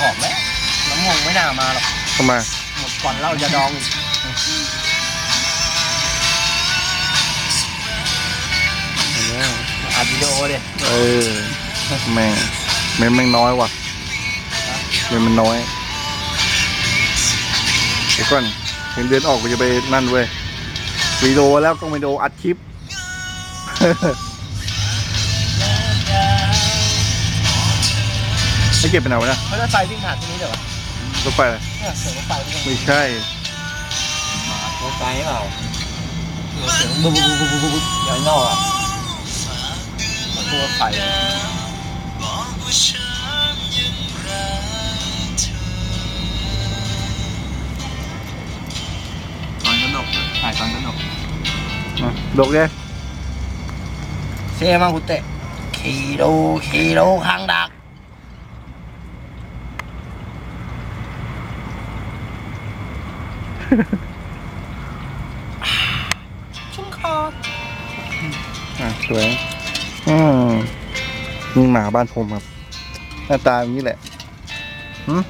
ของแล้วน้ำมงไม่น่ามาหรอกทำไมหมดก่อนเหล้าจะดองอีกอัดวิดีโอดิเออแม่งเมมแม่งน้อยว่ะเมมมันน้อยเดี๋ยวก่อนเห็นเดือนออกกูจะไปนั่นเว้ยวีดีโอแล้วต้องไปดูอัดคลิป เก็บไปไหนวะเนี่ยเขาจะไฟวิ่งผ่านที่นี้เดี๋ยววะรถไฟอะไรเนี่ยเสียงรถไฟวิ่งไม่ใช่รถไฟเปล่าเสียงบุ๊บบุ๊บบุ๊บบุ๊บบุ๊บอย่างนอกอะเหมือนตัวรถไฟตอนสนุกถ่ายตอนสนุกอะดกเลยเซ่มังคุเตะขี่ดูขี่ดูข้างดัก ชุ่มคออะสวยอืมนี่หมาบ้านผมครับ หน้าตาอย่างนี้แหละหืม